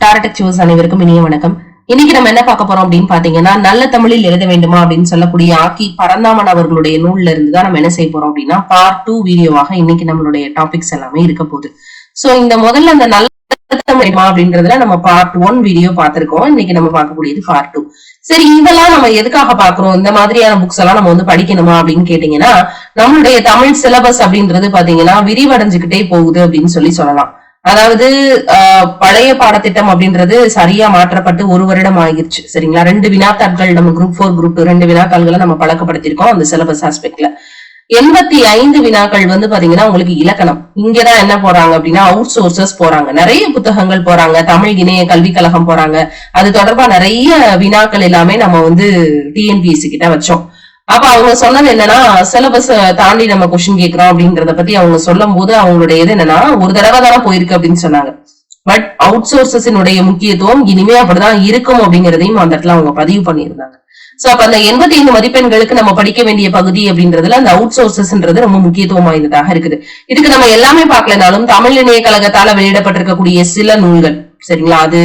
டாரடெக் choose அனைவருக்கும் இனிய வணக்கம். இன்னைக்கு நம்ம என்ன பார்க்க போறோம் அப்படின்னு பாத்தீங்கன்னா நல்ல தமிழில் எழுத வேண்டுமா அப்படின்னு சொல்லக்கூடிய ஆக்கி பரந்தாமன் அவர்களுடைய நூல்ல இருந்து தான் நம்ம என்ன செய்ய போறோம் அப்படின்னா பார்ட் டூ வீடியோவாக இன்னைக்கு நம்மளுடைய டாபிக்ஸ் எல்லாமே இருக்க போகுது. சோ இந்த முதல்ல அந்த நல்ல தமிழ் அப்படின்றதுல நம்ம பார்ட் ஒன் வீடியோ பார்த்திருக்கோம். இன்னைக்கு நம்ம பார்க்கக்கூடியது பார்ட் டூ சரி இதெல்லாம் நம்ம எதுக்காக பாக்குறோம் இந்த மாதிரியான புக்ஸ் எல்லாம் நம்ம வந்து படிக்கணுமா அப்படின்னு கேட்டீங்கன்னா நம்மளுடைய தமிழ் சிலபஸ் அப்படின்றது பாத்தீங்கன்னா விரிவடைஞ்சுக்கிட்டே போகுது அப்படின்னு சொல்லி சொல்லலாம். அதாவது ஆஹ், பழைய பாடத்திட்டம் அப்படின்றது சரியா மாற்றப்பட்டு ஒரு வருடம் ஆகிருச்சு. சரிங்களா? ரெண்டு வினாத்தாள்கள் நம்ம குரூப் ஃபோர் குரூப் ரெண்டு வினாத்தாள்களை நம்ம பழக்கப்படுத்திருக்கோம் அந்த சிலபஸ் ஆஸ்பெக்ட்ல எண்பத்தி ஐந்து வினாக்கள் வந்து பாத்தீங்கன்னா உங்களுக்கு இலக்கணம். இங்கதான் என்ன போறாங்க அப்படின்னா அவுட் சோர்சஸ் போறாங்க. நிறைய புத்தகங்கள் போறாங்க. தமிழ் இணைய கல்விக் கழகம் போறாங்க. அது தொடர்பா நிறைய வினாக்கள் எல்லாமே நம்ம வந்து டிஎன்பிஎஸ்சி கிட்ட வச்சோம். அப்ப அவங்க சொன்னது என்னன்னா சிலபஸ் தாண்டி நம்ம கொஸ்டின் கேட்கிறோம் அப்படிங்கறத பத்தி அவங்க சொல்லும் போது அவங்களுடைய இது என்னன்னா ஒரு தடவை தானே போயிருக்கு அப்படின்னு சொன்னாங்க. பட் அவுட் சோர்சஸினுடைய முக்கியத்துவம் இனிமே அப்படிதான் இருக்கும் அப்படிங்கறதையும் அந்த இடத்துல அவங்க பதிவு பண்ணியிருந்தாங்க. சோ அப்ப அந்த எண்பத்தி ஐந்து மதிப்பெண்களுக்கு நம்ம படிக்க வேண்டிய பகுதி அப்படின்றதுல அந்த அவுட் சோர்சஸ்ன்றது ரொம்ப முக்கியத்துவம் வாய்ந்ததாக இருக்குது. இதுக்கு நம்ம எல்லாமே பார்க்கலனாலும் தமிழ் இணைய கழகத்தால வெளியிடப்பட்டிருக்கக்கூடிய சில நூல்கள் சரிங்களா அது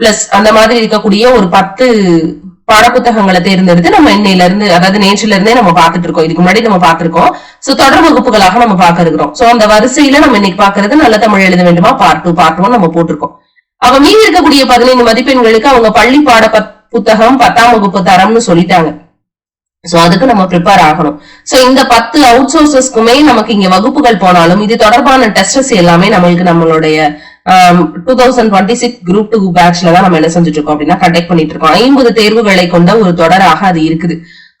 பிளஸ் அந்த மாதிரி இருக்கக்கூடிய ஒரு பத்து பாடப்புத்தகங்களை தேர்ந்தெடுத்து நம்ம இன்னையில இருந்து அதாவது நேற்றுல இருந்தே நம்ம பார்த்துட்டு இருக்கோம். இதுக்கு முன்னாடி நம்ம பார்த்திருக்கோம். சோ தொடர் வகுப்புகளாக நம்ம பார்க்க இருக்கிறோம் சோ அந்த வரிசையில நம்ம இன்னைக்கு பாக்குறது நல்ல தமிழ் எழுத வேண்டுமா? பார்ட் டூ பார்ட் ஒன் நம்ம போட்டிருக்கோம். அவ மீதி இருக்கக்கூடிய பதினைந்து மதிப்பெண்களுக்கு அவங்க பள்ளி பாட புத்தகம் பத்தாம் வகுப்பு தரம்னு சொல்லிட்டாங்க. சோ அதுக்கு நம்ம ப்ரிப்பேர் ஆகணும். சோ இந்த பத்து அவுட் சோர்சஸ்க்குமே நமக்கு இங்க வகுப்புகள் போனாலும் இது தொடர்பான டெஸ்டஸ் எல்லாமே நம்மளுக்கு நம்மளுடைய two thousand twenty six group two பேட்ச்ல தான் நம்ம என்ன செஞ்சுட்டு இருக்கோம் அப்படின்னா கண்டக்ட் பண்ணிட்டு இருக்கோம் ஐம்பது தேர்வுகளை கொண்ட ஒரு தொடராக அது இருக்குது.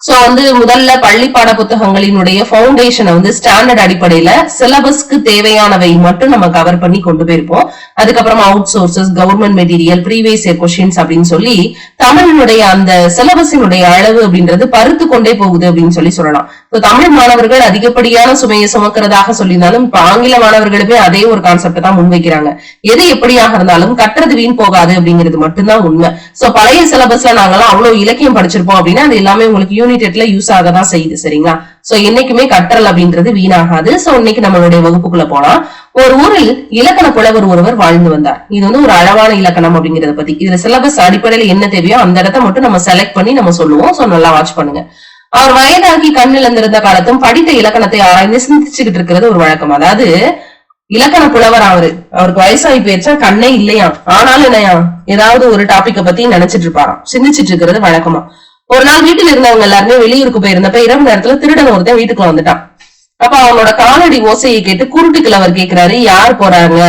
சோ வந்து முதல்ல பள்ளி பாட புத்தகங்களினுடைய பவுண்டேஷனை வந்து ஸ்டாண்டர்ட் அடிப்படையில சிலபஸ்க்கு தேவையானவை மட்டும் நம்ம கவர் பண்ணி கொண்டு போயிருப்போம். அதுக்கப்புறம் out sources government material previous year questions அப்படின்னு சொல்லி தமிழினுடைய அந்த சிலபஸினுடைய அளவு அப்படின்றது பருத்து கொண்டே போகுது அப்படின்னு சொல்லி சொல்லலாம். தமிழ் மாணவர்கள் அதிகப்படியான சுமையை சுமக்கிறதாக சொல்லியிருந்தாலும் இப்ப ஆங்கில மாணவர்களுமே அதே ஒரு கான்செப்ட் தான் முன்வைக்கிறாங்க. எது எப்படியாக இருந்தாலும் கட்டுறது வீண் போகாது அப்படிங்கிறது மட்டும்தான் உண்மை. சோ பழைய சிலபஸ்ல நாங்களாம் அவ்வளவு இலக்கியம் படிச்சிருப்போம் அப்படின்னா அது எல்லாமே உங்களுக்கு யூனிடெட்ல யூஸ் ஆக தான் செய்யுது சரிங்களா? சோ என்னைக்குமே கற்றல் அப்படின்றது வீணாகாது. சோ இன்னைக்கு நம்மளுடைய வகுப்புக்குள்ள போலாம். ஒரு ஊரில் இலக்கண புலவர் ஒருவர் வாழ்ந்து வந்தார். இது வந்து ஒரு அழகான இலக்கணம் அப்படிங்கறத பத்தி. இதுல சிலபஸ் அடிப்படையில என்ன தேவையோ அந்த இடத்த மட்டும் நம்ம செலக்ட் பண்ணி நம்ம சொல்லுவோம். சோ நல்லா வாட்ச் பண்ணுங்க. அவர் வயதாகி கண் இழந்திருந்த காலத்தும் படித்த இலக்கணத்தை ஆராய்ந்து சிந்திச்சுக்கிட்டு இருக்கிறது ஒரு வழக்கம். அதாவது இலக்கண புலவர் அவரு. அவருக்கு வயசாகி போயிருச்சா கண்ணே இல்லையா? ஆனாலும் என்னையா? ஏதாவது ஒரு டாபிக்க பத்தி நினைச்சிட்டு இருப்பாராம். சிந்திச்சிட்டு இருக்கிறது வழக்கமா. ஒரு நாள் வீட்டுல இருந்தவங்க எல்லாருமே வெளியூருக்கு போயிருந்தப்ப இரவு நேரத்துல திருடன் ஒருத்தன் வீட்டுக்குள்ள வந்துட்டான். அப்ப அவனோட காலடி ஓசையை கேட்டு குருட்டு கிழவர் கேக்குறாரு யார் போறாங்க?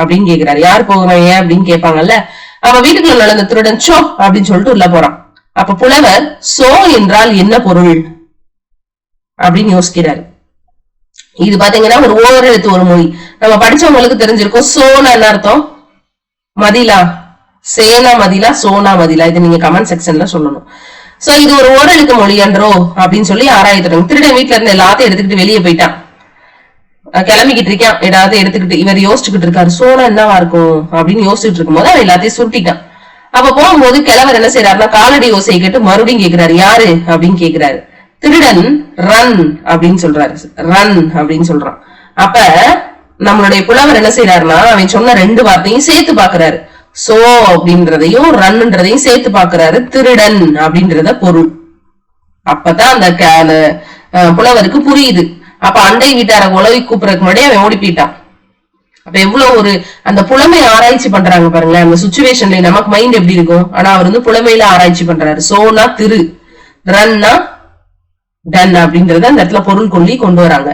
அப்படின்னு கேக்குறாரு. யார் போகிறாங்க அப்படின்னு கேட்பாங்கல்ல. அவன் வீட்டுக்குள்ள நடந்த திருடன் சோ அப்படின்னு சொல்லிட்டு உள்ள போறான். அப்ப புலவர் சோ என்றால் என்ன பொருள்? அப்படின்னு யோசிக்கிறாரு. இது பாத்தீங்கன்னா ஒரு ஓரெழுத்து ஒரு மொழி. நம்ம படிச்சவங்களுக்கு தெரிஞ்சிருக்கோம். சோனா என்ன அர்த்தம்? மதிலா. சேனா மதிலா சோனா மதிலா. இது நீங்க கமெண்ட் செக்ஷன்ல சொல்லணும். சோ இது ஒரு ஓரெழுத்து மொழி என்றோ அப்படின்னு சொல்லி ஆராய்த்துறாங்க திருடன் வீட்டுல இருந்து எல்லாத்தையும் எடுத்துக்கிட்டு வெளியே போயிட்டான். கிளம்பிக்கிட்டு இருக்கான். ஏதாவது எடுத்துக்கிட்டு இவர் யோசிச்சுக்கிட்டு இருக்காரு. சோனா என்னவா இருக்கும்? அப்படின்னு யோசிச்சுட்டு இருக்கும்போது அவன் எல்லாத்தையும் சுருட்டிட்டான். அப்ப போகும்போது கிழவர் என்ன செய்யறாருன்னா காலடி ஓசையை கேட்டு மறுபடியும் கேக்குறாரு. யாரு? அப்படின்னு கேக்குறாரு. திருடன் ரன் அப்படின்னு சொல்றாரு. ரன் அப்படின்னு சொல்றான். அப்ப நம்மளுடைய புலவர் என்ன செய்யறாருன்னா அவன் சொன்ன ரெண்டு வார்த்தையும் சேர்த்து பாக்குறாரு. சோ அப்படின்றதையும் ரன்ன்றதையும் சேர்த்து பாக்குறாரு. திருடன் அப்படின்றத பொருள். அப்பதான் அந்த க- புலவருக்கு புரியுது. அப்ப அண்டை வீட்டார உழவி கூப்பிடறதுக்கு முன்னாடி அவன் ஓடி போயிட்டான். அப்ப எவ்வளவு ஒரு அந்த புலமை ஆராய்ச்சி பண்றாங்க பாருங்களேன் அந்த சுச்சுவேஷன்ல நமக்கு மைண்ட் எப்படி இருக்கும்? ஆனா அவர் வந்து புலமையில ஆராய்ச்சி பண்றாரு. சோனா திரு ரன்னா டன் அப்படின்றத அந்த இடத்துல பொருள் கொள்ளி கொண்டு வராங்க.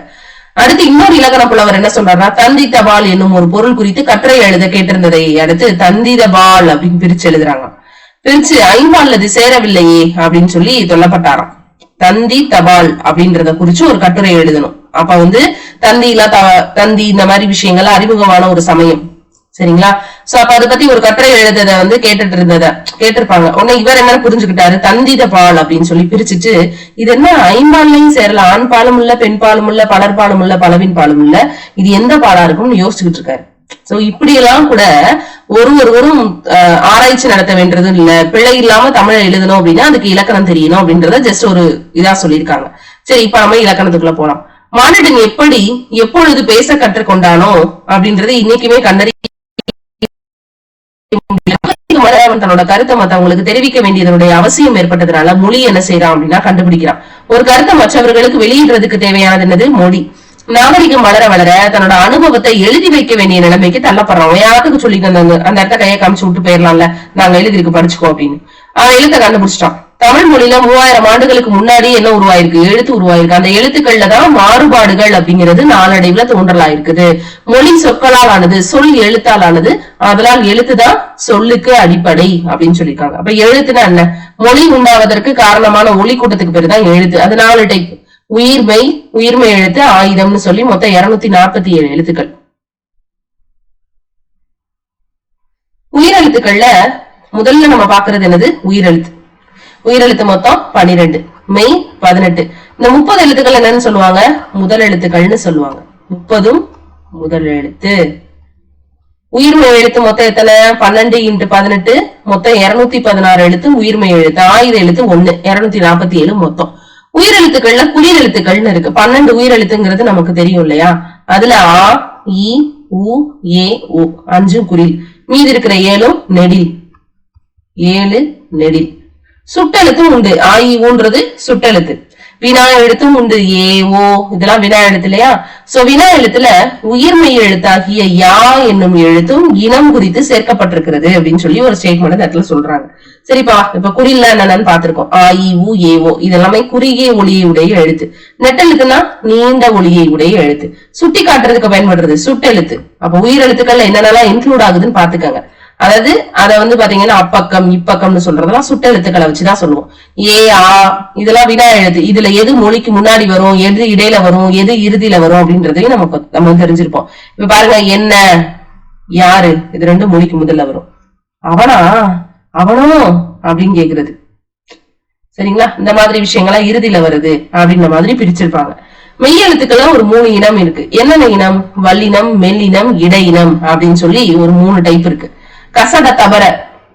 அடுத்து இன்னொரு இலக்கண புலவர் என்ன சொல்றாருன்னா தந்தி தபால் என்னும் ஒரு பொருள் குறித்து கட்டுரை எழுத கேட்டிருந்ததை அடுத்து தந்தி தபால் அப்படின்னு பிரிச்சு எழுதுறாங்க. பிரிச்சு ஐம்பால் அது சேரவில்லையே அப்படின்னு சொல்லி சொல்லப்பட்டாராம். தந்தி தபால் அப்படின்றத குறிச்சு ஒரு கட்டுரை எழுதணும். அப்ப வந்து தந்தியில த- தந்தி இந்த மாதிரி விஷயங்கள் அறிமுகமான ஒரு சமயம். சரிங்களா? சோ அப்ப அதை பத்தி ஒரு கட்டுரை எழுதத வந்து கேட்டுட்டு இருந்தத கேட்டிருப்பாங்க. உடனே இவர் என்ன புரிஞ்சுக்கிட்டாரு. தந்தித பால் அப்படின்னு சொல்லி பிரிச்சுட்டு இது என்ன ஐம்பால்லையும் சேரல ஆண் பாலும் இல்ல பெண் பாலும் இல்ல பலர் பாலும் இல்ல பலவின் பாலும் இல்ல. இது எந்த பாலா இருக்கும்னு யோசிச்சுக்கிட்டு இருக்காரு. சோ இப்படி எல்லாம் கூட ஒரு ஒருவரும் ஆராய்ச்சி நடத்த வேண்டியது இல்ல. பிழை இல்லாம தமிழை எழுதணும் அப்படின்னா அதுக்கு இலக்கணம் தெரியணும் அப்படின்றத ஜஸ்ட் ஒரு இதா சொல்லியிருக்காங்க. சரி இப்ப நம்ம இலக்கணத்துக்குள்ள போலாம். மானிடன் எப்படி எப்பொழுது பேச கற்றுக்கொண்டானோ அப்படின்றது இன்னைக்குமே கண்டறி தன்னோட கருத்தை மத்தவங்களுக்கு தெரிவிக்க வேண்டியதனுடைய அவசியம் ஏற்பட்டதுனால மொழி என்ன செய்யறான் அப்படின்னா கண்டுபிடிக்கிறான். ஒரு கருத்தை மற்றவர்களுக்கு வெளியிடுறதுக்கு தேவையானது என்னது? மொழி. நாகரிகம் வளர வளர தன்னோட அனுபவத்தை எழுதி வைக்க வேண்டிய நிலைமைக்கு தள்ளப்படுறோம் யாருக்கு சொல்லி தந்தாங்க அந்த இடத்த கையை காமிச்சு விட்டு போயிடலாம்ல. நாங்க எழுதிருக்கு படிச்சுக்கோ அப்படின்னு. அவன் எழுத்த கண்டுபிடிச்சிட்டான். தமிழ் மொழியில மூவாயிரம் ஆண்டுகளுக்கு முன்னாடி என்ன உருவாயிருக்கு. எழுத்து உருவாயிருக்கு. அந்த எழுத்துக்கள்ல தான் மாறுபாடுகள் அப்படிங்கிறது நாளடைவுல தோன்றலாயிருக்குது. மொழி சொற்களால் ஆனது சொல் எழுத்தால் ஆனது அதனால் எழுத்துதான் சொல்லுக்கு அடிப்படை அப்படின்னு சொல்லியிருக்காங்க. அப்ப எழுத்துனா என்ன? மொழி உண்டாவதற்கு காரணமான ஒளி கூட்டத்துக்கு பேர் தான் எழுத்து. அது நாலு டைப் உயிர்மை உயிர்மை எழுத்து ஆயுதம்னு சொல்லி மொத்தம் இருநூத்தி நாற்பத்தி ஏழு எழுத்துக்கள். உயிரெழுத்துக்கள்ல முதல்ல நம்ம பாக்குறது என்னது? உயிரெழுத்து. உயிரெழுத்து மொத்தம் பனிரெண்டு. மெய் பதினெட்டு. இந்த முப்பது எழுத்துக்கள் என்னன்னு சொல்லுவாங்க? முதல் எழுத்துக்கள்னு சொல்லுவாங்க. முப்பதும் முதல் எழுத்து. உயிர்மை எழுத்து மொத்தம் எத்தனை? பன்னெண்டு இன்ட்டு பதினெட்டு. மொத்தம் இருநூத்தி பதினாறு எழுத்து உயிர்மை எழுத்து. ஆயுத எழுத்து ஒண்ணு. இருநூத்தி நாற்பத்தி ஏழு மொத்தம் உயிரெழுத்துக்கள்ல குளிர் எழுத்துக்கள்னு இருக்கு. பன்னெண்டு உயிரெழுத்துங்கிறது நமக்கு தெரியும் இல்லையா? அதுல ஆ இ உ ஏ உ. அஞ்சும் குரில் மீதி இருக்கிற ஏழும் நெடில். ஏழு நெடில். சுட்டெழுத்தும் உண்டு. ஆயி ஊன்றது சுட்டெழுத்து. வினா எழுத்தும் உண்டு. ஏ ஓ இதெல்லாம் வினா எழுத்து இல்லையா? சோ வினா எழுத்துல உயிர்மெய் எழுத்தாகிய யா என்னும் எழுத்தும் இனம் குறித்து சேர்க்கப்பட்டிருக்கிறது அப்படின்னு சொல்லி ஒரு ஸ்டேட்மெண்ட் இந்த இடத்துல சொல்றாங்க. சரிப்பா இப்ப குறில்ல என்னன்னு பாத்திருக்கோம் ஆ இ உ ஏ ஓ இதெல்லாமே குறுகிய ஒளியை உடைய எழுத்து. நெட்டெழுத்துனா நீண்ட ஒளியை உடைய எழுத்து. சுட்டி காட்டுறதுக்கு பயன்படுறது சுட்டெழுத்து. அப்ப உயிரெழுத்துக்கள்ல என்னென்னலாம் இன்க்ளூட் ஆகுதுன்னு பாத்துக்கங்க அதாவது அத வந்து பாத்தீங்கன்னா அப்பக்கம் இப்பக்கம்னு சொல்றதெல்லாம் சுட்டெழுத்துக்களை வச்சுதான் சொல்லுவோம். ஏ ஆ இதெல்லாம் வினா எழுத்து. இதுல எது மொழிக்கு முன்னாடி வரும் எது இடையில வரும் எது இறுதியில வரும் அப்படின்றதையும் நமக்கு நம்ம தெரிஞ்சிருப்போம். இப்ப பாருங்க என்ன யாரு? இது ரெண்டும் மொழிக்கு முதல்ல வரும். அவனா? அவனோ? அப்படின்னு கேக்குறது. சரிங்களா? இந்த மாதிரி விஷயங்கள்லாம் இறுதியில வருது அப்படின்ற மாதிரி பிரிச்சிருப்பாங்க. மெய்யெழுத்துக்கள்ல ஒரு மூணு இனம் இருக்கு. என்னென்ன இனம்? வல்லினம் மெல்லினம் இடையினம் அப்படின்னு சொல்லி ஒரு மூணு டைப் இருக்கு. கசட தவற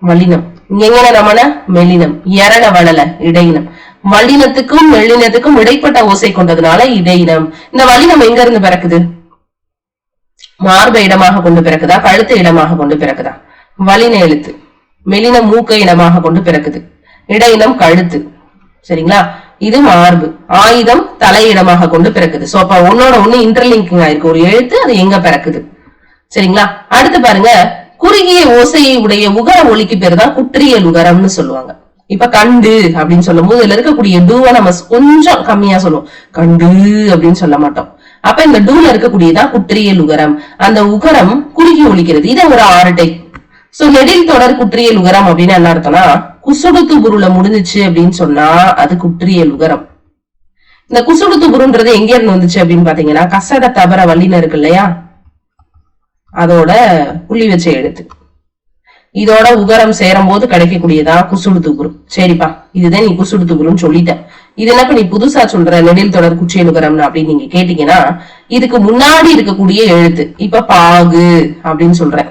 மலினம் எங்கன நமன மெலினம். எரட வளல இடையினம். வலினத்துக்கும் மெல்லினத்துக்கும் இடைப்பட்ட ஓசை கொண்டதுனால இடையினம். இந்த வலினம் எங்க இருந்து பிறக்குது? மார்பை இடமாக கொண்டு பிறக்குதா? கழுத்து இடமாக கொண்டு பிறக்குதா? வலின எழுத்து. மெலினம் மூக்க இடமாக கொண்டு பிறக்குது. இடையினம் கழுத்து. சரிங்களா? இது மார்பு. ஆயுதம் தலையிடமாக கொண்டு பிறக்குது. சோ அப்ப ஒன்னோட ஒண்ணு இன்டர்லிங்கிங் ஆயிருக்கு. ஒரு எழுத்து அது எங்க பிறக்குது? சரிங்களா? அடுத்து பாருங்க. குறுகிய ஓசையை உடைய உகர ஒலிக்கு பேர் தான் குற்றியல் உகரம்னு சொல்லுவாங்க. இப்ப கண்டு அப்படின்னு சொல்லும் போது இதுல இருக்கக்கூடிய டூவை நம்ம கொஞ்சம் கம்மியா சொல்லுவோம். கண்டு அப்படின்னு சொல்ல மாட்டோம். அப்ப இந்த டூல இருக்கக்கூடியதான் குற்றியல் உகரம் அந்த உகரம் குறுகி ஒழிக்கிறது இது ஒரு ஆர்டை சோ நெடில் தொடர் குற்றியல் உகரம் அப்படின்னு என்ன அர்த்தம்னா குசுடுத்து புருள முடிஞ்சுச்சு அப்படின்னு சொன்னா அது குற்றியல் உகரம் இந்த குசுடுத்து புருன்றது எங்க இருந்து வந்துச்சு அப்படின்னு பாத்தீங்கன்னா கசட தவற வல்லின இருக்கு இல்லையா? அதோட புள்ளி வச்ச எழுத்து. இதோட உகரம் சேரும் போது கிடைக்கக்கூடியதா குசுடு துகுரு சரிப்பா இதுதான் நீ குசுடு துகுருன்னு சொல்லிட்ட. இது என்னப்ப நீ புதுசா சொல்ற நெடில் தொடர் குச்சியல் உகரம்னு அப்படின்னு நீங்க கேட்டீங்கன்னா இதுக்கு முன்னாடி இருக்கக்கூடிய எழுத்து. இப்ப பாகு அப்படின்னு சொல்றேன்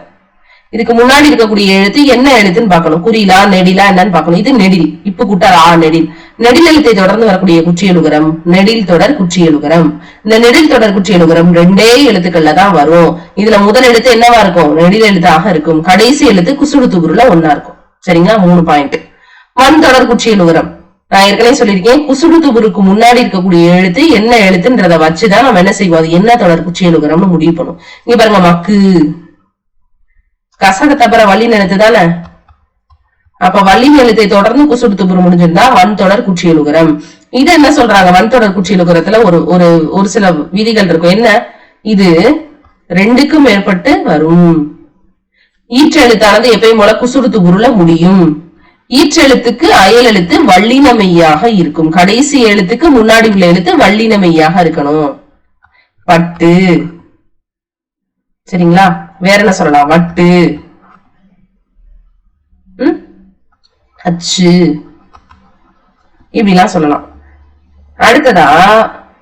இதுக்கு முன்னாடி இருக்கக்கூடிய எழுத்து என்ன எழுத்துன்னு பாக்கணும் குறிலா நெடிலா என்னன்னு பாக்கணும் இது நெடில். இப்ப குட்டார் ஆ நெடில். நெடில் தொடர்ந்து வரக்கூடிய குற்றியலுகரம் நெடில் தொடர் குற்றியலுகரம். இந்த நெடில் தொடர் குற்றியலுகரம் ரெண்டே எழுத்துக்கள்ல தான் வரும். இதுல முதல் எழுத்து என்னவா இருக்கும்? நெடில் எழுத்தாக இருக்கும். கடைசி எழுத்து குசுடு துகுருல ஒன்னா இருக்கும். சரிங்களா? மூணு பாயிண்ட் மண் தொடர் குற்றியலுகரம். நான் ஏற்கனவே சொல்லியிருக்கேன் குசுடு துகுருக்கு முன்னாடி இருக்கக்கூடிய எழுத்து என்ன எழுத்துன்றத வச்சுதான் நம்ம என்ன செய்வோம்? அது என்ன தொடர் குச்சியலுகரம்னு முடிவு பண்ணும். இங்க பாருங்க மக்கு. கசக தபர வழி நினைத்து தானே? அப்ப வள்ளி எழுத்தை தொடர்ந்து குசுடு துப்புரம் முடிஞ்சிருந்தா வன் தொடர் குச்சியலுகரம் இது என்ன சொல்றாங்க? வன் தொடர் குச்சியலுகரத்துல ஒரு ஒரு ஒரு சில விதிகள் இருக்கும். என்ன? இது ரெண்டுக்கும் மேற்பட்டு வரும். ஈற்றெழுத்தானது எப்பயும் போல குசுடு துபுருல முடியும். ஈற்றெழுத்துக்கு அயல் எழுத்து வள்ளினமையாக இருக்கும். கடைசி எழுத்துக்கு முன்னாடி உள்ள எழுத்து வள்ளினமையாக இருக்கணும். பட்டு. சரிங்களா? வேற என்ன சொல்லலாம்? வட்டு ம்? அச்சு. இப்படிலாம் சொல்லலாம். அடுத்ததா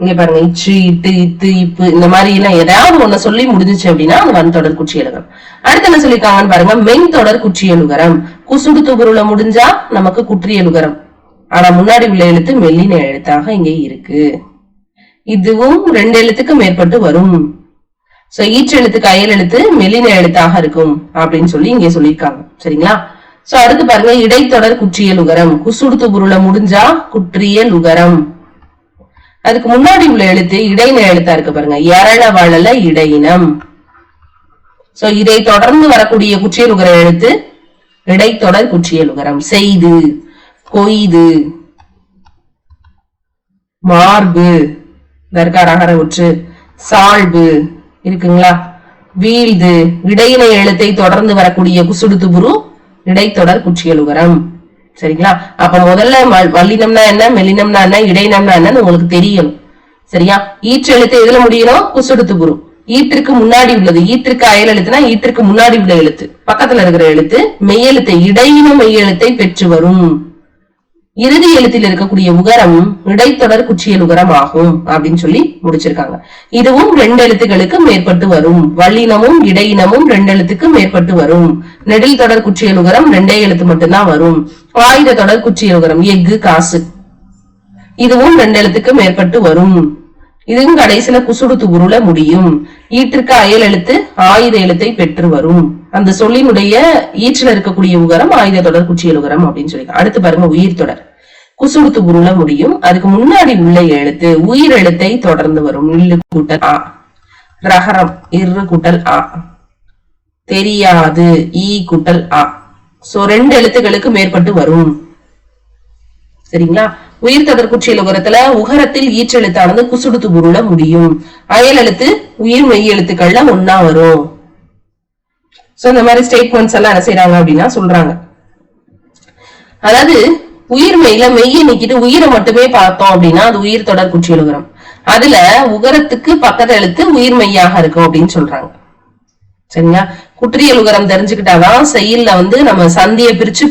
இங்க பாருங்க இச்சு இட்டு இத்து இப்பு இந்த மாதிரி எல்லாம் ஏதாவது ஒண்ணு சொல்லி முடிஞ்சுச்சு அப்படின்னா அது வன் தொடர் குச்சி எழுகரம் அடுத்து என்ன சொல்லிருக்காங்கன்னு பாருங்க மென் தொடர் குச்சி எழுகரம். குசுண்டு துகுருல முடிஞ்சா நமக்கு குற்றி எழுகரம். ஆனா முன்னாடி உள்ள எழுத்து மெல்லின எழுத்தாக இங்கே இருக்கு. இதுவும் ரெண்டு எழுத்துக்கு மேற்பட்டு வரும். சோ ஈச்சு எழுத்துக்கு அயல் எழுத்து மெல்லின எழுத்தாக இருக்கும் அப்படின்னு சொல்லி இங்க சொல்லியிருக்காங்க. சரிங்களா? சோ அடுத்து பாருங்க இடைத்தொடர் குற்றியல் உகரம். குசுடுத்து பொருளை முடிஞ்சா குற்றியல் உகரம். அதுக்கு முன்னாடி உள்ள எழுத்து இடையின எழுத்தா இருக்கு பாருங்க. எரள வளல இடையினம். சோ இதை தொடர்ந்து வரக்கூடிய குற்றியல் உகர எழுத்து இடைத்தொடர் குற்றியல் உகரம். செய்து கொய்து மார்பு. இதற்கார் உற்று. சால்பு. இருக்குங்களா? வீழ்து. இடையினை எழுத்தை தொடர்ந்து வரக்கூடிய குசுடுத்து புரு இடைத்தொடர் குற்றியல் உகரம் சரிங்களா? அப்ப முதல்ல வல்லினம்னா என்ன மெல்லினம்னா என்ன இடைனம்னா என்னன்னு உங்களுக்கு தெரியணும் சரியா? ஈற்று எழுத்து எதுல முடியணும்? குசுடுத்து குரு. ஈட்டிற்கு முன்னாடி உள்ளது. ஈத்திற்கு அயல் எழுத்துனா ஈத்திற்கு முன்னாடி உள்ள எழுத்து. பக்கத்துல இருக்கிற எழுத்து மெய்யெழுத்தை இடையின மெய்யெழுத்தை பெற்று வரும். இறுதி எழுத்தில் இருக்கக்கூடிய உகரம் இடைத்தொடர் குச்சியல் உகரம் ஆகும் அப்படின்னு சொல்லி முடிச்சிருக்காங்க. இதுவும் ரெண்டு எழுத்துக்களுக்கு மேற்பட்டு வரும். வல்லினமும் இடையினமும் ரெண்டு எழுத்துக்கு மேற்பட்டு வரும். நெடில் தொடர் குச்சியல் உகரம் ரெண்டே எழுத்து மட்டும்தான் வரும். ஆயுத தொடர் குச்சியல் உகரம் எஃகு காசு. இதுவும் ரெண்டு எழுத்துக்கு மேற்பட்டு வரும். இதுவும் கடைசியில குசுடுத்து உருள முடியும். ஈட்டிற்கு அயல் எழுத்து ஆயுத எழுத்தை பெற்று வரும். அந்த சொல்லினுடைய ஈற்றில் இருக்கக்கூடிய உகரம் ஆயுத தொடர் குச்சியல் உகரம் அப்படின்னு சொல்லி அடுத்து பாருங்க உயிர் தொடர். குசுடுத்து உருள முடியும். அதுக்கு முன்னாடி உள்ள எழுத்து உயிர் எழுத்தை தொடர்ந்து வரும். நில்லு கூட்டல் ஆ. ரகரம் இரு கூட்டல் ஆ. தெரியாது ஈ கூட்டல் ஆ. சோ ரெண்டு எழுத்துக்களுக்கு மேற்பட்டு வரும். சரிங்களா? உயிர் தொடர் குற்றியல் உகரத்தில் ஈற்றெழுத்தானது குசுடுத்து பொருள முடியும். அயல் எழுத்து உயிர் மெய் எழுத்துக்கள்ல ஒன்னா வரும். சோ இந்த மாதிரி ஸ்டேட்மெண்ட்ஸ் எல்லாம் என்ன செய்யறாங்க அப்படின்னா சொல்றாங்க. அதாவது உயிர் மெய்ல மெய்யை நீக்கிட்டு உயிரை மட்டுமே பார்த்தோம் அப்படின்னா அது உயிர் தொடர் குற்றியல் உகரம். அதுல உகரத்துக்கு பக்கத்து எழுத்து உயிர் மெய்யாக இருக்கும் அப்படின்னு சொல்றாங்க. சரிங்களா? குற்றியல் உகரம் தெரிஞ்சுக்கிட்டாதான் செயல்ல வந்து நம்ம சந்தியை பிரிச்சு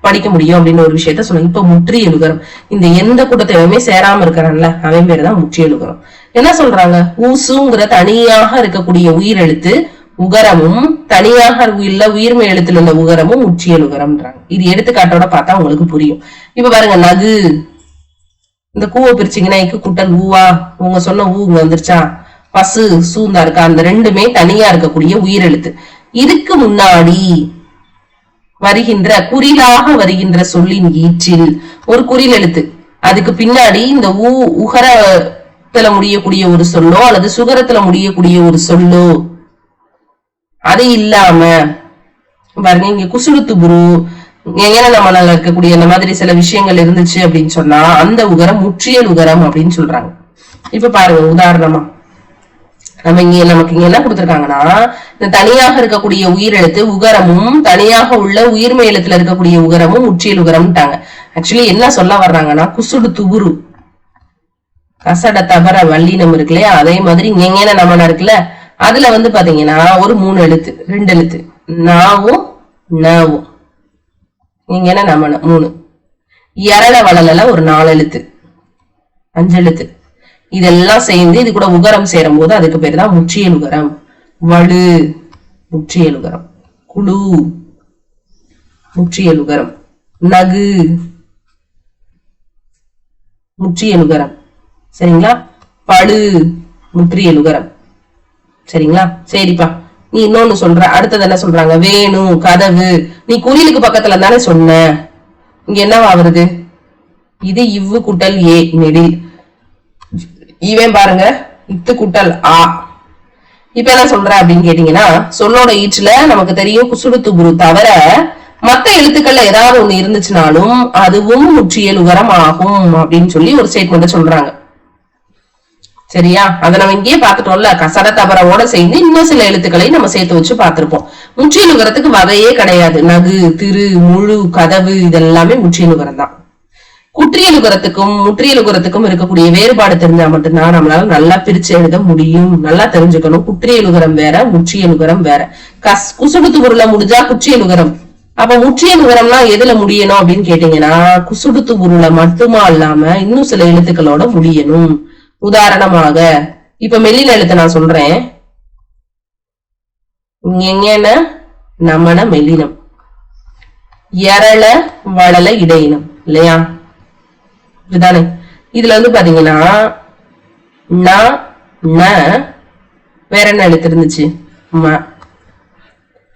படிக்க முடியும் அப்படின்னு ஒரு விஷயத்த சொல்லுங்க. இப்ப முற்றி எழுகிறோம் இந்த எந்த கூட்டத்தையுமே சேராம இருக்கிறான்ல அவன் பேர் தான் முற்றி எழுகிறோம் என்ன சொல்றாங்க? ஊசுங்கிற தனியாக இருக்கக்கூடிய உயிர் எழுத்து உகரமும் தனியாக இல்ல உயிர்மை எழுத்துல உள்ள உகரமும் முற்றி எழுகரம்ன்றாங்க. இது எடுத்துக்காட்டோட பார்த்தா உங்களுக்கு புரியும். இப்ப பாருங்க நகு. இந்த கூவை பிரிச்சிங்கன்னா இக்கு குட்டல் ஊவா? உங்க சொன்ன ஊ இங்க வந்துருச்சா? பசு சூந்தா இருக்கா? அந்த ரெண்டுமே தனியா இருக்கக்கூடிய உயிரெழுத்து. இதுக்கு முன்னாடி வருகின்ற குறிலாக வருகின்ற சொல்லின் ஈற்றில். ஒரு குறில் எழுத்து. அதுக்கு பின்னாடி இந்த ஊ உகரத்துல முடியக்கூடிய ஒரு சொல்லோ அல்லது சுகரத்துல முடியக்கூடிய ஒரு சொல்லோ. அது இல்லாம பாருங்க இங்க குசுருத்து குரு எங்கன நம்மளால இருக்கக்கூடிய இந்த மாதிரி சில விஷயங்கள் இருந்துச்சு அப்படின்னு சொன்னா அந்த உகரம் முற்றியல் உகரம் அப்படின்னு சொல்றாங்க. இப்ப பாருங்க உதாரணமா. நம்ம இங்க நமக்கு இங்க என்ன கொடுத்திருக்காங்கன்னா இந்த தனியாக இருக்கக்கூடிய உயிரெழுத்து உகரமும் தனியாக உள்ள உயிர்மை எழுத்துல இருக்கக்கூடிய உகரமும் உச்சியல் உகரம்ட்டாங்க. ஆக்சுவலி என்ன சொல்ல வர்றாங்கன்னா குசுடு துகுரு கசட தபர வல்லினம் இருக்கு இல்லையா? அதே மாதிரி எங்கேன நமன இருக்குல்ல? அதுல வந்து பாத்தீங்கன்னா ஒரு மூணு எழுத்து ரெண்டு எழுத்து. நாவும் நவும் எங்கன நமன? மூணு. எரள வளல ஒரு நாலு எழுத்து. அஞ்சு எழுத்து. இதெல்லாம் சேர்ந்து இது கூட உகரம் சேரும் போது அதுக்கு பேர் தான் முற்றியல் உகரம் வலு முற்றியல் உகரம் குழு முற்றியல் உகரம் நகு முற்றியல் உகரம் சரிங்களா? பழு முற்றியல் உகரம் சரிங்களா? சரிப்பா. நீ இன்னொன்னு சொல்ற. அடுத்தது என்ன சொல்றாங்க? வேணும் கதவு. நீ குறிலுக்கு பக்கத்துல தானே சொன்ன. இங்க என்னவா வருது இது இவ்வு குட்டல் ஏ நெடில். இவன் பாருங்க இத்து குட்டல் ஆ. இப்ப என்ன சொல்ற அப்படின்னு கேட்டீங்கன்னா சொல்லோட ஈற்றுல நமக்கு தெரியும் குசுடுத்து குரு தவிர மத்த எழுத்துக்கள்ல ஏதாவது ஒண்ணு இருந்துச்சுனாலும் அதுவும் முற்றியல் உகரம் ஆகும் அப்படின்னு சொல்லி ஒரு ஸ்டேட்மெண்ட் சொல்றாங்க. சரியா? அதை நம்ம இங்கேயே பார்த்துட்டோம்ல கசட தபரவோட சேர்ந்து இன்னும் சில எழுத்துக்களை நம்ம சேர்த்து வச்சு பார்த்திருப்போம். முற்றியல் உகரத்துக்கு வகையே கிடையாது. நகு திரு முழு கதவு இதெல்லாமே முற்றியல் உகரம் தான். குற்றியலுகரத்துக்கும் முற்றியலுகரத்துக்கும் இருக்கக்கூடிய வேறுபாடு தெரிஞ்சா மட்டும்தான் நம்மளால நல்லா பிரிச்சு எழுத முடியும். நல்லா தெரிஞ்சுக்கணும். குற்றியலுகரம் வேற முற்றியலுகரம் வேற. கஸ் குசுடுத்து பொருள முடிஞ்சா குற்றியலுகரம் அப்ப முற்றியலுகரம்னா எதுல முடியணும் அப்படின்னு கேட்டீங்கன்னா குசுடுத்து பொருள மட்டுமா இல்லாம இன்னும் சில எழுத்துக்களோட முடியணும். உதாரணமாக இப்ப மெல்லின எழுத்து நான் சொல்றேன். எங்கன நமன மெல்லினம். எரள வளல இடையினம். இல்லையா? இதுதானே இதுல வந்து பாத்தீங்கன்னா ந ந வேற என்ன எழுத்து இருந்துச்சு ம.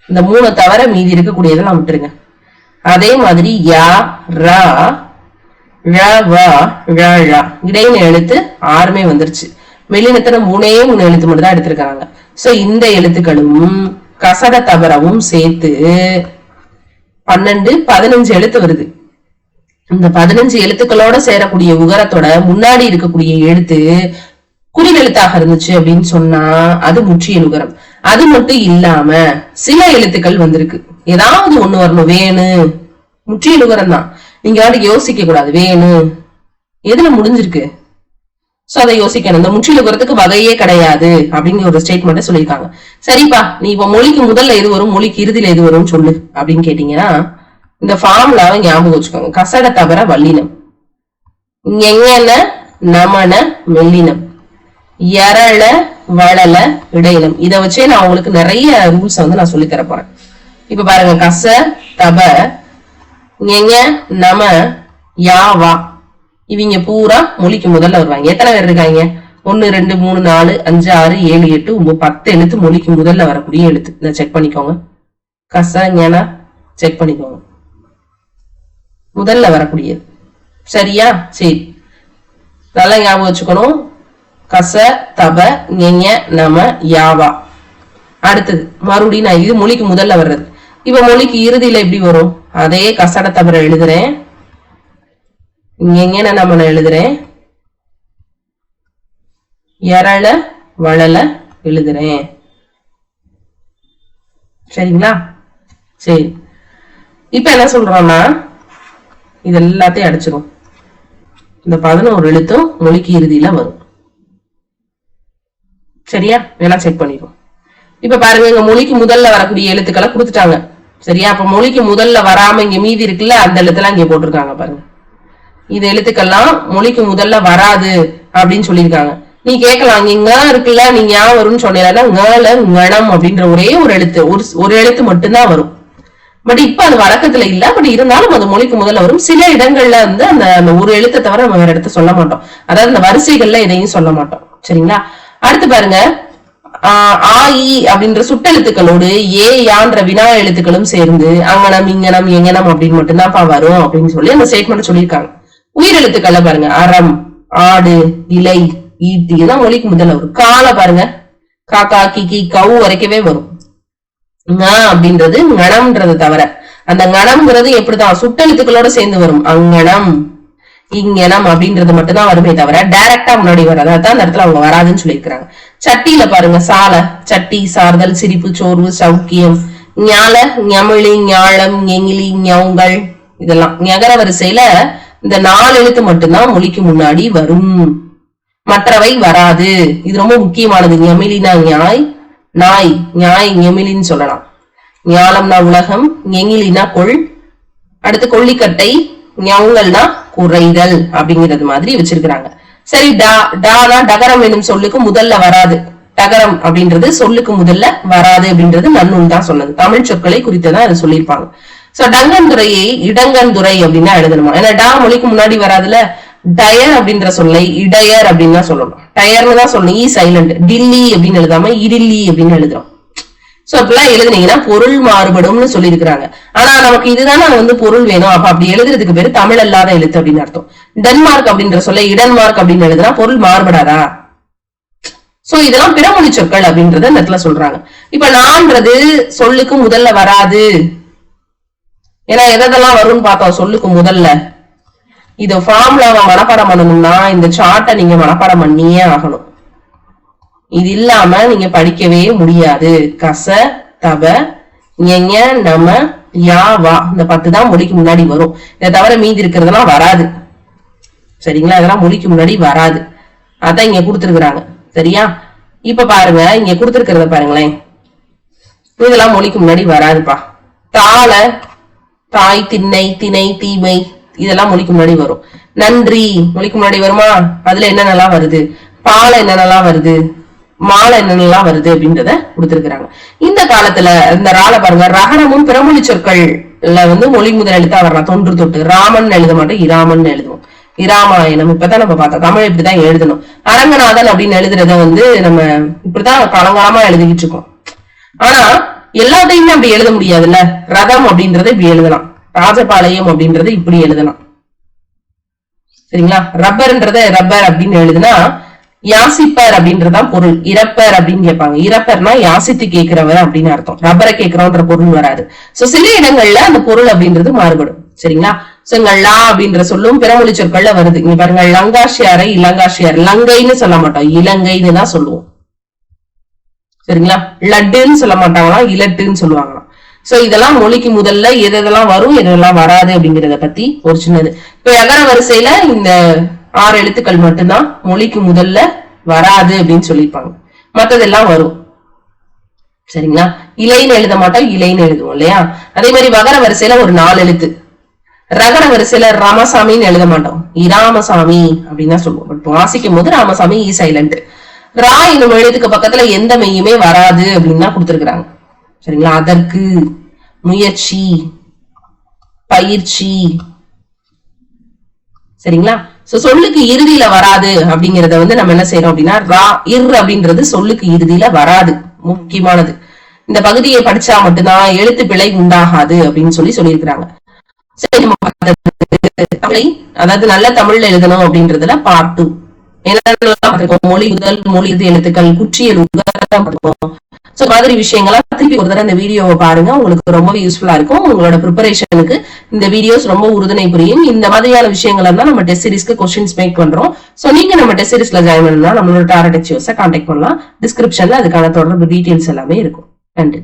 இந்த மூணு தவிர மீதி இருக்கக்கூடியதெல்லாம் விட்டுருங்க. அதே மாதிரி யா ரா ழ வ ழ ழ. இடையின எழுத்து ஆறுமே வந்துருச்சு. மெல்லினத்துல மூணே மூணு எழுத்து மட்டும் தான் எடுத்திருக்காங்க. சோ இந்த எழுத்துக்களும் கசட தவறவும் சேர்த்து பன்னெண்டு பதினஞ்சு எழுத்து வருது. இந்த பதினஞ்சு எழுத்துக்களோட சேரக்கூடிய உகரத்தோட முன்னாடி இருக்கக்கூடிய எழுத்து குறிவெழுத்தாக இருந்துச்சு அப்படின்னு சொன்னா அது முற்றியல் உகரம். அது மட்டும் இல்லாம சில எழுத்துக்கள் வந்திருக்கு. ஏதாவது ஒண்ணு வரணும். வேணு. முற்றியல் உகரம் தான். நீங்க வந்து யோசிக்க கூடாது. வேணு. எதுல முடிஞ்சிருக்கு? சோ அதை யோசிக்கணும். இந்த முற்றில் உகரத்துக்கு வகையே கிடையாது அப்படிங்கிற ஒரு ஸ்டேட்மெண்ட் சொல்லியிருக்காங்க. சரிப்பா நீ இப்ப மொழிக்கு முதல்ல எது வரும்? மொழிக்கு இறுதியில எது வரும்னு சொல்லு அப்படின்னு கேட்டீங்கன்னா இந்த ஃபார்முலாவை ஞாபகம் வச்சுக்கோங்க. கசட தவிர வல்லினம். எங்கன நமன மெல்லினம். எரள வளல இடையினம். இதை வச்சே நான் உங்களுக்கு நிறைய ரூல்ஸ் வந்து நான் சொல்லி தர போறேன் இப்ப பாருங்க கச தப எங்க நம யாவா இவங்க பூரா மொழிக்கு முதல்ல வருவாங்க. எத்தனை பேர் இருக்காங்க? ஒன்னு ரெண்டு மூணு நாலு அஞ்சு ஆறு ஏழு எட்டு ஒன்பது பத்து எழுத்து மொழிக்கு முதல்ல வரக்கூடிய எழுத்து. இதை செக் பண்ணிக்கோங்க. கச ஞானா செக் பண்ணிக்கோங்க. முதல்ல வரக்கூடியது. சரியா? சரி. நல்லா ஞாபகம் வச்சுக்கணும். கச தப ஞெஞ நம யாவா. அடுத்தது மறுபடியும் நான் இது மொழிக்கு முதல்ல வர்றது. இப்ப மொழிக்கு இறுதியில எப்படி வரும்? அதே கசட தபர எழுதுறேன். ஞெஞன நமன எழுதுறேன். எரள வளல எழுதுறேன். சரிங்களா? சரி. இப்ப என்ன சொல்றோம்னா இது எல்லாத்தையும் அடிச்சிரும். இந்த பதினோரு எழுத்தும் மொழிக்கு இறுதியில வரும். சரியா? வேணா செக் பண்ணிடுவோம் இப்ப பாருங்க இங்க மொழிக்கு முதல்ல வரக்கூடிய எழுத்துக்களை கொடுத்துட்டாங்க. சரியா? அப்ப மொழிக்கு முதல்ல வராம இங்க மீதி இருக்குல்ல அந்த எழுத்துலாம் இங்க போட்டிருக்காங்க பாருங்க. இது எழுத்துக்கெல்லாம் மொழிக்கு முதல்ல வராது அப்படின்னு சொல்லியிருக்காங்க. நீ கேட்கலாம் இங்க இருக்குல்ல நீங்க ஏன் வரும்னு சொன்னீங்கன்னா ங்கல ங்கணம் அப்படின்ற ஒரே ஒரு எழுத்து ஒரு ஒரு எழுத்து மட்டும்தான் வரும். பட் இப்ப அது வழக்கத்துல இல்ல. பட் இருந்தாலும் அது மொழிக்கு முதல்ல வரும். சில இடங்கள்ல வந்து அந்த அந்த ஒரு எழுத்தை தவிர நம்ம வேற இடத்த சொல்ல மாட்டோம். அதாவது அந்த வரிசைகள்ல எதையும் சொல்ல மாட்டோம். சரிங்களா? அடுத்து பாருங்க. ஆஹ் அப்படின்ற சுட்டெழுத்துக்களோடு ஏ யான்ற வினா எழுத்துக்களும் சேர்ந்து அங்கனம் இங்கனம் எங்கனம் அப்படின்னு மட்டும்தான்ப்பா வரும் அப்படின்னு சொல்லி அந்த ஸ்டேட்மெண்ட் சொல்லியிருக்காங்க. உயிரெழுத்துக்கள்ல பாருங்க. அறம் ஆடு இலை ஈட்டி இதெல்லாம் மொழிக்கு முதல்ல வரும். கால பாருங்க. காக்கா கிக்கி கவு வரைக்கவே வரும். ங அப்படின்றது ngணம்ன்றது தவிர அந்த ngணம்ங்கிறது எப்படிதான் சுட்டெழுத்துக்களோட சேர்ந்து வரும். அங்கணம் இங்கனம் அப்படின்றது மட்டும்தான் வருமே தவிர டைரக்டா முன்னாடி வராது. அதான் அந்த இடத்துல அவங்க வராதுன்னு சொல்லியிருக்கிறாங்க. சட்டியில பாருங்க சாலை சட்டி சார்தல் சிரிப்பு சோர்வு சௌக்கியம் ஞால ஞமிழி ஞாழம் எங்கிலி ஞவுங்கள் இதெல்லாம். ஞகர வரிசையில இந்த நாலு எழுத்து மட்டும்தான் மொழிக்கு முன்னாடி வரும். மற்றவை வராது. இது ரொம்ப முக்கியமானது. ஞமிலினா ஞாய் நாய் ஞாய் எமிலின்னு சொல்லலாம். ஞாலம்னா உலகம் எங்கிலினா கொள். அடுத்து கொல்லிக்கட்டை ஞவுங்கல்னா குறைதல் அப்படிங்கிறது மாதிரி வச்சிருக்கிறாங்க. சரி டா டானா டகரம் என்னும் சொல்லுக்கு முதல்ல வராது. டகரம் அப்படின்றது சொல்லுக்கு முதல்ல வராது அப்படின்றது நன்னூல் தான் சொன்னது. தமிழ் சொற்களை குறித்துதான் அதை சொல்லியிருப்பாங்க. சோ இடங்கன் துறை அப்படின்னா எழுதணுமா? ஏன்னா டா மொழிக்கு முன்னாடி வராதுல டயர் அப்படின்ற சொல்லை இடையர் அப்படின்னு தான் சொல்லணும். டயர்னு தான் சொல்லணும். E ஈ சைலண்ட் டில்லி அப்படின்னு எழுதாம இடில்லி அப்படின்னு எழுதுறோம். சோ அப்படிலாம் எழுதுனீங்கன்னா பொருள் மாறுபடும்னு சொல்லியிருக்கிறாங்க. ஆனா நமக்கு இதுதானே வந்து பொருள் வேணும். அப்ப அப்படி எழுதுறதுக்கு பேரு தமிழ் அல்லாத எழுத்து அப்படின்னு அர்த்தம். டென்மார்க் அப்படின்ற சொல்ல இடன்மார்க் அப்படின்னு எழுதுனா பொருள் மாறுபடாதா? சோ இதெல்லாம் பிறமொழி சொற்கள் அப்படின்றத இந்த இடத்துல சொல்றாங்க. இப்ப நான்றது சொல்லுக்கு முதல்ல வராது. ஏன்னா எதெல்லாம் வரும்னு பார்த்தோம்? சொல்லுக்கு முதல்ல. இது ஃபார்முலாவை மனப்பாடம் பண்ணணும்னா இந்த சார்ட்டை நீங்க மனப்பாடம் பண்ணியே ஆகணும். இது இல்லாம நீங்க படிக்கவே முடியாது. கச தப எங்க நம யா வா. இந்த பத்து தான் மொழிக்கு முன்னாடி வரும். இதை தவிர மீதி இருக்கிறதெல்லாம் வராது. சரிங்களா? இதெல்லாம் மொழிக்கு முன்னாடி வராது. அதான் இங்க கொடுத்துருக்குறாங்க. சரியா? இப்ப பாருங்க இங்க கொடுத்துருக்கிறத பாருங்களேன். இதெல்லாம் மொழிக்கு முன்னாடி வராதுப்பா. தாள தாய் திண்ணை திணை தீமை. இதெல்லாம் மொழிக்கு முன்னாடி வரும். நன்றி மொழிக்கு முன்னாடி வருமா? அதுல என்னென்னலாம் வருது? பாலை என்னென்னலாம் வருது? மாலை என்னென்னலாம் வருது அப்படின்றத கொடுத்துருக்குறாங்க. இந்த காலத்துல இந்த ரால பாருங்க ரகணமும் பிறமொழி சொற்கள்ல வந்து மொழி முதல் எழுத்தா வரலாம் தொன்று தொட்டு ராமன் எழுத மாட்டோம் இராமன் எழுதுவோம். இராமாயணம் இப்பதான் நம்ம பார்த்தோம். தமிழ் இப்படிதான் எழுதணும். அரங்கநாதன் அப்படின்னு எழுதுறத வந்து நம்ம இப்படிதான் காலங்காலமா எழுதிக்கிட்டு இருக்கோம். ஆனா எல்லாத்தையுமே அப்படி எழுத முடியாதுல்ல? ரதம் அப்படின்றத இப்படி எழுதலாம். ராஜபாளையம் அப்படின்றது இப்படி எழுதலாம் சரிங்களா? ரப்பர்ன்றத ரப்பர் அப்படின்னு எழுதுனா யாசிப்பர் அப்படின்றதான் பொருள். இறப்பர் அப்படின்னு கேட்பாங்க. இறப்பர்னா யாசித்து கேட்கிறவர் அப்படின்னு அர்த்தம். ரப்பரை கேட்கிறோன்ற பொருள் வராது. சோ சில இடங்கள்ல அந்த பொருள் அப்படின்றது மாறுபடும். சரிங்களா? சோ இங்க லா அப்படின்ற சொல்லும் பிறமொழி சொற்கள்ல வருது. இங்க பாருங்க லங்காஷியாரை இலங்காஷியார் லங்கைன்னு சொல்ல மாட்டோம். இலங்கைன்னு தான் சொல்லுவோம். சரிங்களா? லட்டுன்னு சொல்ல மாட்டாங்களா இலட்டுன்னு சொல்லுவாங்க. சோ இதெல்லாம் மொழிக்கு முதல்ல எது எதெல்லாம் வரும் எதெல்லாம் வராது அப்படிங்கறத பத்தி ஒரு சின்னது. இப்ப எகர வரிசையில இந்த ஆறு எழுத்துக்கள் மட்டும்தான் மொழிக்கு முதல்ல வராது அப்படின்னு சொல்லியிருப்பாங்க. மத்ததெல்லாம் வரும். சரிங்களா? இலைன்னு எழுத மாட்டோம் இலைன்னு எழுதுவோம் இல்லையா? அதே மாதிரி வகர வரிசையில ஒரு நாலு எழுத்து. ரகர வரிசையில ராமசாமின்னு எழுத மாட்டோம். இராமசாமி அப்படின்னு தான் சொல்லுவோம். பட் வாசிக்கும் போது ராமசாமி ஈ சைலண்ட். ரா என்னும் எழுத்துக்கு பக்கத்துல எந்த மெய்யுமே வராது அப்படின்னு தான் கொடுத்துருக்காங்க சரிங்களா? அதற்கு முயற்சி பயிற்சி. சரிங்களா? சோ சொல்லுக்கு இறுதியில வராது அப்படிங்கறத வந்து நம்ம என்ன செய்யறோம் அப்படின்னா ரா இர் அப்படின்றது சொல்லுக்கு இறுதியில வராது. முக்கியமானது. இந்த பகுதியை படிச்சா மட்டும்தான் எழுத்து பிழை உண்டாகாது அப்படின்னு சொல்லி சொல்லியிருக்கிறாங்க. சரி நம்ம அதாவது நல்ல தமிழ்ல எழுதணும் அப்படின்றதுல பார்ட் டூ மொழி முதல் மொழி இது எழுத்துக்கள் குற்றியல் உகரம் சோ மாதிரி விஷயங்கள்லாம் திருப்பி ஒரு தடவை இந்த வீடியோவை பாருங்க. உங்களுக்கு ரொம்ப யூஸ்ஃபுல்லா இருக்கும். உங்களோட ப்ரிப்பரேஷனுக்கு இந்த வீடியோஸ் ரொம்ப உறுதுணை புரியும். இந்த மாதிரியான விஷயங்கள் தான் நம்ம டெஸ்ட் சீரிஸ்க்கு கொஸ்டின்ஸ் மேக் பண்றோம். சோ நீங்க நம்ம டெஸ்ட் சீரிஸ்ல ஜாயின் பண்ணா நம்மளோட டாரட் எச்சியோஸை கான்டாக்ட் பண்ணலாம். டிஸ்கிரிப்ஷன்ல அதுக்கான தொடர்பு டீடைல்ஸ் எல்லாமே இருக்கும். நன்றி.